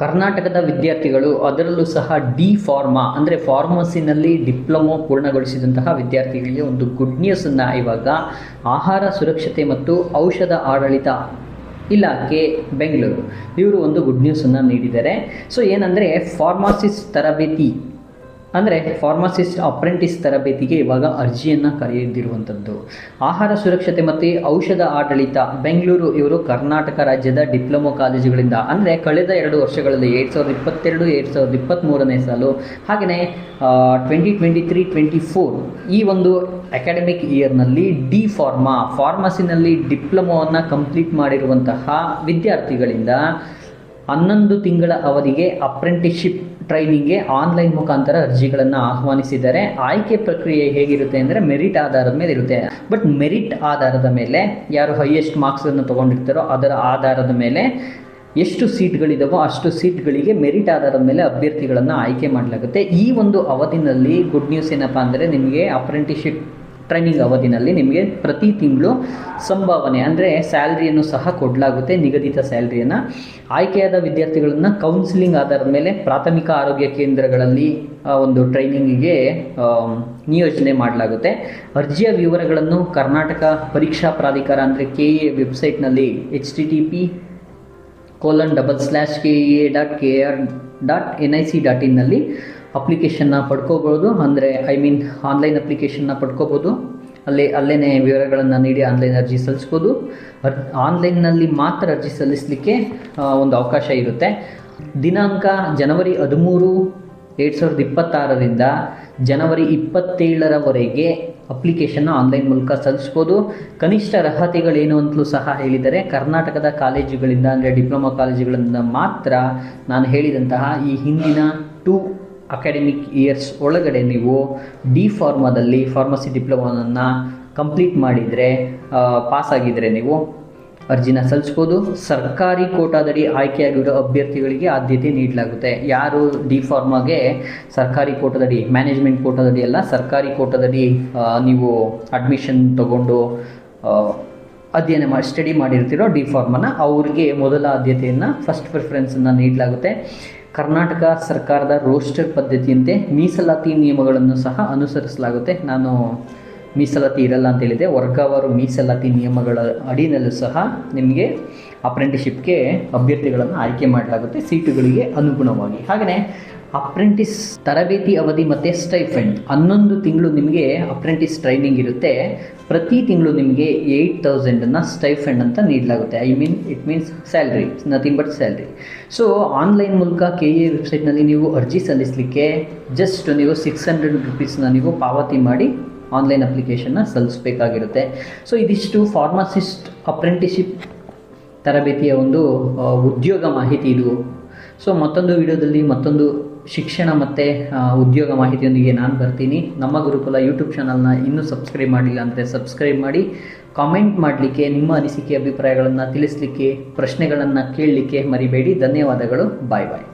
ಕರ್ನಾಟಕದ ವಿದ್ಯಾರ್ಥಿಗಳು ಅದರಲ್ಲೂ ಸಹ ಡಿ ಫಾರ್ಮಾ ಅಂದರೆ ಫಾರ್ಮಸಿನಲ್ಲಿ ಡಿಪ್ಲೊಮೊ ಪೂರ್ಣಗೊಳಿಸಿದಂತಹ ವಿದ್ಯಾರ್ಥಿಗಳಿಗೆ ಒಂದು ಗುಡ್ ನ್ಯೂಸನ್ನು ಇವಾಗ ಆಹಾರ ಸುರಕ್ಷತೆ ಮತ್ತು ಔಷಧ ಆಡಳಿತ ಇಲಾಖೆ ಬೆಂಗಳೂರು. ಇವರು ಒಂದು ಗುಡ್ ನ್ಯೂಸನ್ನು ನೀಡಿದ್ದಾರೆ. ಸೊ ಏನಂದರೆ ಫಾರ್ಮಾಸಿಸ್ಟ್ ತರಬೇತಿ ಅಂದರೆ ಫಾರ್ಮಸಿಸ್ಟ್, ಅಪ್ರೆಂಟಿಸ್ ತರಬೇತಿಗೆ ಇವಾಗ ಅರ್ಜಿಯನ್ನು ಕರೆದಿರುವಂಥದ್ದು ಆಹಾರ ಸುರಕ್ಷತೆ ಮತ್ತು ಔಷಧ ಆಡಳಿತ, ಬೆಂಗಳೂರು ಇವರು ಕರ್ನಾಟಕ ರಾಜ್ಯದ ಡಿಪ್ಲೊಮೊ ಕಾಲೇಜುಗಳಿಂದ, ಅಂದರೆ ಕಳೆದ ಎರಡು ವರ್ಷಗಳಲ್ಲಿ ಎರಡು ಸಾವಿರದ ಇಪ್ಪತ್ತೆರಡು, ಎರಡು ಸಾವಿರದ ಇಪ್ಪತ್ತ್ಮೂರನೇ ಸಾಲು ಹಾಗೆಯೇ twenty twenty three twenty four ಈ ಒಂದು ಅಕಾಡೆಮಿಕ್ ಇಯರ್ನಲ್ಲಿ ಡಿ ಫಾರ್ಮಾ ಫಾರ್ಮಸಿನಲ್ಲಿ ಡಿಪ್ಲೊಮೊವನ್ನು ಕಂಪ್ಲೀಟ್ ಮಾಡಿರುವಂತಹ ವಿದ್ಯಾರ್ಥಿಗಳಿಂದ ಹನ್ನೊಂದು ತಿಂಗಳ ಅವಧಿಗೆ ಅಪ್ರೆಂಟಿಸ್ಶಿಪ್ ಟ್ರೈನಿಂಗ್ಗೆ ಆನ್ಲೈನ್ ಮುಖಾಂತರ ಅರ್ಜಿಗಳನ್ನು ಆಹ್ವಾನಿಸಿದ್ದಾರೆ ಆಯ್ಕೆ ಪ್ರಕ್ರಿಯೆ ಹೇಗಿರುತ್ತೆ ಅಂದರೆ ಮೆರಿಟ್ ಆಧಾರದ ಮೇಲೆ ಇರುತ್ತೆ. ಬಟ್ ಮೆರಿಟ್ ಆಧಾರದ ಮೇಲೆ ಯಾರು ಹೈಯೆಸ್ಟ್ ಮಾರ್ಕ್ಸನ್ನು ತೊಗೊಂಡಿರ್ತಾರೋ ಅದರ ಆಧಾರದ ಮೇಲೆ ಎಷ್ಟು ಸೀಟ್ಗಳಿದಾವೋ ಅಷ್ಟು ಸೀಟ್ಗಳಿಗೆ ಮೆರಿಟ್ ಆಧಾರದ ಮೇಲೆ ಅಭ್ಯರ್ಥಿಗಳನ್ನು ಆಯ್ಕೆ ಮಾಡಲಾಗುತ್ತೆ. ಈ ಒಂದು ಅವಧಿನಲ್ಲಿ ಗುಡ್ ನ್ಯೂಸ್ ಏನಪ್ಪ ಅಂದರೆ ನಿಮಗೆ ಅಪ್ರೆಂಟಿಸ್ಶಿಪ್ ಟ್ರೈನಿಂಗ್ ಅವಧಿನಲ್ಲಿ ನಿಮಗೆ ಪ್ರತಿ ತಿಂಗಳು ಸಂಭಾವನೆ, ಅಂದರೆ ಸ್ಯಾಲ್ರಿಯನ್ನು ಸಹ ಕೊಡಲಾಗುತ್ತೆ, ನಿಗದಿತ ಸ್ಯಾಲ್ರಿಯನ್ನು. ಆಯ್ಕೆಯಾದ ವಿದ್ಯಾರ್ಥಿಗಳನ್ನು ಕೌನ್ಸಿಲಿಂಗ್ ಆಧಾರದ ಮೇಲೆ ಪ್ರಾಥಮಿಕ ಆರೋಗ್ಯ ಕೇಂದ್ರಗಳಲ್ಲಿ ಒಂದು ಟ್ರೈನಿಂಗಿಗೆ ನಿಯೋಜನೆ ಮಾಡಲಾಗುತ್ತೆ. ಅರ್ಜಿಯ ವಿವರಗಳನ್ನು ಕರ್ನಾಟಕ ಪರೀಕ್ಷಾ ಪ್ರಾಧಿಕಾರ, ಅಂದರೆ ಕೆ ಎ ವೆಬ್ಸೈಟ್ನಲ್ಲಿ H T T P colon double slash K A dot K R dot N I C dot ಇನ್ನಲ್ಲಿ ಅಪ್ಲಿಕೇಶನ್ನ ಪಡ್ಕೋಬೋದು. ಅಂದರೆ ಐ ಮೀನ್ ಆನ್ಲೈನ್ ಅಪ್ಲಿಕೇಶನ್ನ ಪಡ್ಕೋಬೋದು. ಅಲ್ಲೇ ಅಲ್ಲೇ ವಿವರಗಳನ್ನು ನೀಡಿ ಆನ್ಲೈನ್ ಅರ್ಜಿ ಸಲ್ಲಿಸ್ಬೋದು. ಅರ್ ಆನ್ಲೈನ್ನಲ್ಲಿ ಮಾತ್ರ ಅರ್ಜಿ ಸಲ್ಲಿಸಲಿಕ್ಕೆ ಒಂದು ಅವಕಾಶ ಇರುತ್ತೆ. ದಿನಾಂಕ ಜನವರಿ ಹದಿಮೂರು, ಎರಡು ಸಾವಿರದ ಇಪ್ಪತ್ತಾರರಿಂದ ಜನವರಿ ಇಪ್ಪತ್ತೇಳರವರೆಗೆ ಅಪ್ಲಿಕೇಶನ್ನ ಆನ್ಲೈನ್ ಮೂಲಕ ಸಲ್ಲಿಸ್ಬೋದು. ಕನಿಷ್ಠ ಅರ್ಹತೆಗಳೇನು ಅಂತಲೂ ಸಹ ಹೇಳಿದರೆ, ಕರ್ನಾಟಕದ ಕಾಲೇಜುಗಳಿಂದ, ಅಂದರೆ, ಡಿಪ್ಲೊಮಾ ಕಾಲೇಜುಗಳಿಂದ ಮಾತ್ರ ನಾನು ಹೇಳಿದಂತಹ ಈ ಹಿಂದಿನ ಟೂ ಅಕಾಡೆಮಿಕ್ ಇಯರ್ಸ್ ಒಳಗಡೆ ನೀವು ಡಿ ಫಾರ್ಮಾದಲ್ಲಿ ಫಾರ್ಮಸಿ ಡಿಪ್ಲೊಮಾವನ್ನು ಕಂಪ್ಲೀಟ್ ಮಾಡಿದರೆ ಆಗಿದ್ರೆ ನೀವು ಅರ್ಜಿನ ಸಲ್ಲಿಸ್ಬೋದು. ಸರ್ಕಾರಿ ಕೋಟಾದಡಿ ಆಯ್ಕೆಯಾಗಿರೋ ಅಭ್ಯರ್ಥಿಗಳಿಗೆ ಆದ್ಯತೆ ನೀಡಲಾಗುತ್ತೆ. ಯಾರು ಡಿ ಫಾರ್ಮಾಗೆ ಸರ್ಕಾರಿ ಕೋಟಾದಡಿ ಮ್ಯಾನೇಜ್ಮೆಂಟ್ ಕೋಟಾದಡಿ ಅಲ್ಲ, ಸರ್ಕಾರಿ ಕೋಟಾದಡಿ ನೀವು ಅಡ್ಮಿಷನ್ ತಗೊಂಡು ಅಧ್ಯಯನ ಮಾಡಿ ಸ್ಟಡಿ ಮಾಡಿರ್ತಿರೋ ಡಿ ಫಾರ್ಮನ್ನು ಅವ್ರಿಗೆ ಮೊದಲ ಆದ್ಯತೆಯನ್ನು ಫಸ್ಟ್ ಪ್ರಿಫರೆನ್ಸನ್ನು ನೀಡಲಾಗುತ್ತೆ. ಕರ್ನಾಟಕ ಸರ್ಕಾರದ ರೋಸ್ಟರ್ ಪದ್ಧತಿಯಂತೆ ಮೀಸಲಾತಿ ನಿಯಮಗಳನ್ನು ಸಹ ಅನುಸರಿಸಲಾಗುತ್ತೆ. ನಾನು ಮೀಸಲಾತಿ ಇರಲ್ಲ ಅಂತ ಹೇಳಿದೆ. ವರ್ಗವಾರು ಮೀಸಲಾತಿ ನಿಯಮಗಳ ಅಡಿಯಲ್ಲೂ ಸಹ ನಿಮಗೆ ಅಪ್ರೆಂಟಿಶಿಪ್ಗೆ ಅಭ್ಯರ್ಥಿಗಳನ್ನು ಆಯ್ಕೆ ಮಾಡಲಾಗುತ್ತೆ. ಸೀಟುಗಳಿಗೆ ಅನುಗುಣವಾಗಿ. ಹಾಗೆಯೇ ಅಪ್ರೆಂಟಿಸ್ ತರಬೇತಿ ಅವಧಿ ಮತ್ತು ಸ್ಟೈಫೆಂಡ್. ಹನ್ನೊಂದು ತಿಂಗಳು ನಿಮಗೆ ಅಪ್ರೆಂಟಿಸ್ ಟ್ರೈನಿಂಗ್ ಇರುತ್ತೆ. ಪ್ರತಿ ತಿಂಗಳು ನಿಮಗೆ ಏಯ್ಟ್ ತೌಸಂಡನ್ನು ಸ್ಟೈಫೆಂಡ್ ಅಂತ ನೀಡಲಾಗುತ್ತೆ. I mean it means salary nothing but salary so online ಮೂಲಕ ಕೆ ಎ ವೆಬ್ಸೈಟ್ನಲ್ಲಿ ನೀವು ಅರ್ಜಿ ಸಲ್ಲಿಸಲಿಕ್ಕೆ ಜಸ್ಟ್ ನೀವು ಸಿಕ್ಸ್ ಹಂಡ್ರೆಡ್ ರುಪೀಸ್ನ ನೀವು ಪಾವತಿ ಮಾಡಿ ಆನ್ಲೈನ್ ಅಪ್ಲಿಕೇಶನ್ನ ಸಲ್ಲಿಸಬೇಕಾಗಿರುತ್ತೆ. ಸೊ ಇದಿಷ್ಟು ಫಾರ್ಮಸಿಸ್ಟ್ ಅಪ್ರೆಂಟಿಶಿಪ್ ತರಬೇತಿಯ ಒಂದು ಉದ್ಯೋಗ ಮಾಹಿತಿ ಇದು. ಸೊ ಮತ್ತೊಂದು ವಿಡಿಯೋದಲ್ಲಿ ಮತ್ತೊಂದು ಶಿಕ್ಷಣ ಮತ್ತು ಉದ್ಯೋಗ ಮಾಹಿತಿಯೊಂದಿಗೆ ನಾನು ಬರ್ತೀನಿ. ನಮ್ಮ ಗುರುಕುಲ ಯೂಟ್ಯೂಬ್ ಚಾನಲ್ನ ಇನ್ನೂ ಸಬ್ಸ್ಕ್ರೈಬ್ ಮಾಡಿಲ್ಲ ಅಂದರೆ ಸಬ್ಸ್ಕ್ರೈಬ್ ಮಾಡಿ. ಕಾಮೆಂಟ್ ಮಾಡಲಿಕ್ಕೆ, ನಿಮ್ಮ ಅನಿಸಿಕೆ, ಅಭಿಪ್ರಾಯಗಳನ್ನು ತಿಳಿಸಲಿಕ್ಕೆ, ಪ್ರಶ್ನೆಗಳನ್ನು ಕೇಳಲಿಕ್ಕೆ ಮರಿಬೇಡಿ. ಧನ್ಯವಾದಗಳು. ಬಾಯ್ ಬಾಯ್